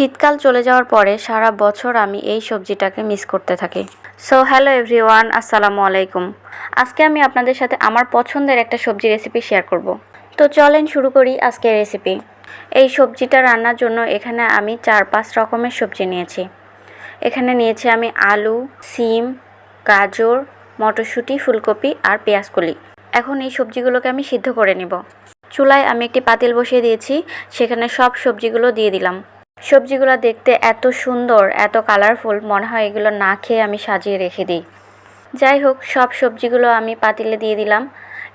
শীতকাল চলে যাওয়ার পরে সারা বছর আমি এই সবজিটাকে মিস করতে থাকি। সো হ্যালো এভরিওয়ান আসসালামু আলাইকুম। আজকে আমি আপনাদের সাথে আমার পছন্দের একটা সবজি রেসিপি শেয়ার করব। তো চলেন শুরু করি আজকের রেসিপি এই সবজিটা রান্নার জন্য এখানে আমি চার পাঁচ রকমের সবজি নিয়েছি। এখানে নিয়েছি আমি আলু, সিম, গাজর, মটরশুঁটি, ফুলকপি আর পেঁয়াজকলি। এখন এই সবজিগুলোকে আমি সিদ্ধ করে নিব। চুলায় আমি একটি পাতিল বসিয়ে দিয়েছি, সেখানে সব সবজিগুলো দিয়ে দিলাম। সবজিগুলো দেখতে এত সুন্দর, এত কালারফুল মনে হয় এগুলো না খেয়ে আমি সাজিয়ে রেখে দিই। যাই হোক, সব সবজিগুলো আমি পাতিলে দিয়ে দিলাম।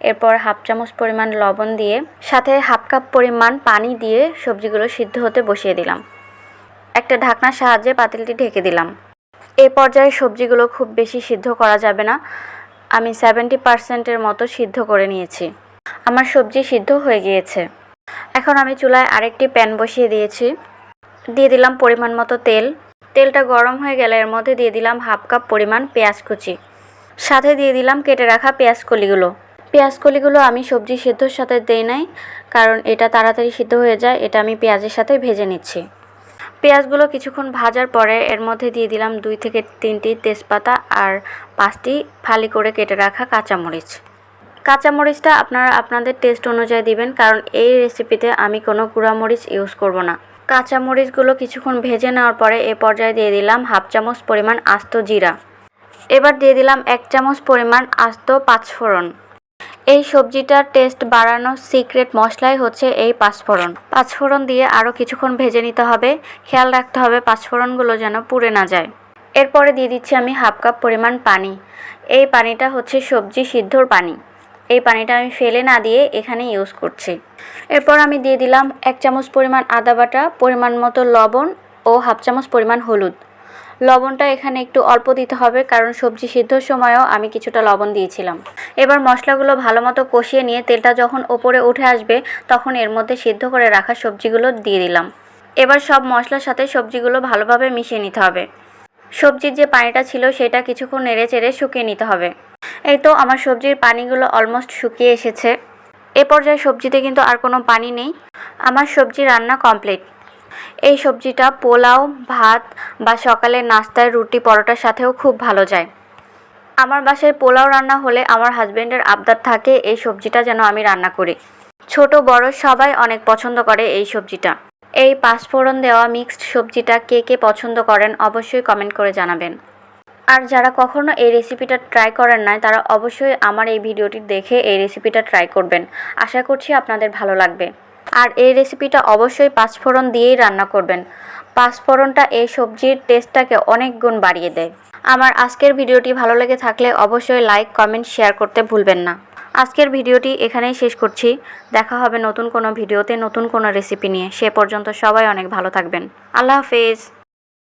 এরপর হাফ চামচ পরিমাণ লবণ দিয়ে, সাথে হাফ কাপ পরিমাণ পানি দিয়ে সবজিগুলো সিদ্ধ হতে বসিয়ে দিলাম। একটা ঢাকনার সাহায্যে পাতিলটি ঢেকে দিলাম। এই পর্যায়ে সবজিগুলো খুব বেশি সিদ্ধ করা যাবে না। আমি সেভেন্টি পার্সেন্টের মতো সিদ্ধ করে নিয়েছি। আমার সবজি সিদ্ধ হয়ে গিয়েছে। এখন আমি চুলায় আরেকটি প্যান বসিয়ে দিয়েছি। দিয়ে দিলাম পরিমাণ মতো তেল। তেলটা গরম হয়ে গেলে এর মধ্যে দিয়ে দিলাম হাফ কাপ পরিমাণ পেঁয়াজ কুচি। সাথে দিয়ে দিলাম কেটে রাখা পেঁয়াজ কলিগুলো। পেঁয়াজ কলিগুলো আমি সবজি সিদ্ধর সাথে দেই নাই, কারণ এটা তাড়াতাড়ি সিদ্ধ হয়ে যায়, এটা আমি পেঁয়াজের সাথে ভেজে নিচ্ছি। পেঁয়াজগুলো কিছুক্ষণ ভাজার পরে এর মধ্যে দিয়ে দিলাম দুই থেকে তিনটি তেজপাতা আর পাঁচটি ফালি করে কেটে রাখা কাঁচামরিচ। কাঁচামরিচটা আপনারা, আপনাদের টেস্ট অনুযায়ী দিবেন, কারণ এই রেসিপিতে আমি কোনো গুঁড়ামরিচ ইউজ করব না। কাঁচামরিচগুলো কিছুক্ষণ ভেজে নেওয়ার পরে এ পর্যায়ে দিয়ে দিলাম হাফ চামচ পরিমাণ আস্ত জিরা। এবার দিয়ে দিলাম এক চামচ পরিমাণ আস্ত পাঁচফোড়ন। এই সবজিটার টেস্ট বাড়ানোর সিক্রেট মশলাই হচ্ছে এই পাঁচফোড়ন। পাঁচফোড়ন দিয়ে আরও কিছুক্ষণ ভেজে নিতে হবে। খেয়াল রাখতে হবে পাঁচফোড়নগুলো যেন পুড়ে না যায়। এরপরে দিয়ে দিচ্ছি আমি হাফ কাপ পরিমাণ পানি। এই পানিটা হচ্ছে সবজি সিদ্ধর পানি। এই পানিটা আমি ফেলে না দিয়ে এখানে ইউজ করছি। এরপর আমি দিয়ে দিলাম এক চামচ পরিমাণ আদা বাটা, পরিমাণ মতো লবণ ও হাফ চামচ পরিমাণ হলুদ। লবণটা এখানে একটু অল্প দিতে হবে কারণ সবজি সিদ্ধর সময়ও আমি কিছুটা লবণ দিয়েছিলাম। এবার মশলাগুলো ভালো মতো কষিয়ে নিয়ে তেলটা যখন ওপরে উঠে আসবে তখন এর মধ্যে সিদ্ধ করে রাখা সবজিগুলো দিয়ে দিলাম। এবার সব মশলার সাথে সবজিগুলো ভালোভাবে মিশিয়ে নিতে হবে। সবজির যে পানিটা ছিল সেটা কিছুক্ষণ নেড়ে চেড়ে শুকিয়ে নিতে হবে। এই তো আমার সবজির পানিগুলো অলমোস্ট শুকিয়ে এসেছে। এ পর্যায়ে সবজিতে কিন্তু আর কোনো পানি নেই। আমার সবজি রান্না কমপ্লিট এই সবজিটা পোলাও, ভাত বা সকালের নাস্তায় রুটি পরোটার সাথেও খুব ভালো যায়। আমার বাসায় পোলাও রান্না হলে আমার হাজব্যান্ডের আবদার থাকে এই সবজিটা যেন আমি রান্না করি। ছোট, বড় সবাই অনেক পছন্দ করে এই সবজিটা। এই পাঁচফোড়ন দেওয়া মিক্সড সবজিটা কে কে পছন্দ করেন অবশ্যই কমেন্ট করে জানাবেন। আর যারা কখনো এই রেসিপিটা ট্রাই করেন নাই, তারা অবশ্যই আমার এই ভিডিওটি দেখে এই রেসিপিটা ট্রাই করবেন। আশা করছি আপনাদের ভালো লাগবে। আর এই রেসিপিটা অবশ্যই পাঁচফোড়ন দিয়েই রান্না করবেন। পাঁচফোড়নটা এই সবজির টেস্টটাকে অনেক গুণ বাড়িয়ে দেয়। আমার আজকের ভিডিওটি ভালো লেগে থাকলে অবশ্যই লাইক কমেন্ট শেয়ার করতে ভুলবেন না। আজকের ভিডিওটি এখানেই শেষ করছি। দেখা হবে নতুন কোনো ভিডিওতে নতুন কোনো রেসিপি নিয়ে। সে পর্যন্ত সবাই অনেক ভালো থাকবেন। আল্লাহ হাফেজ।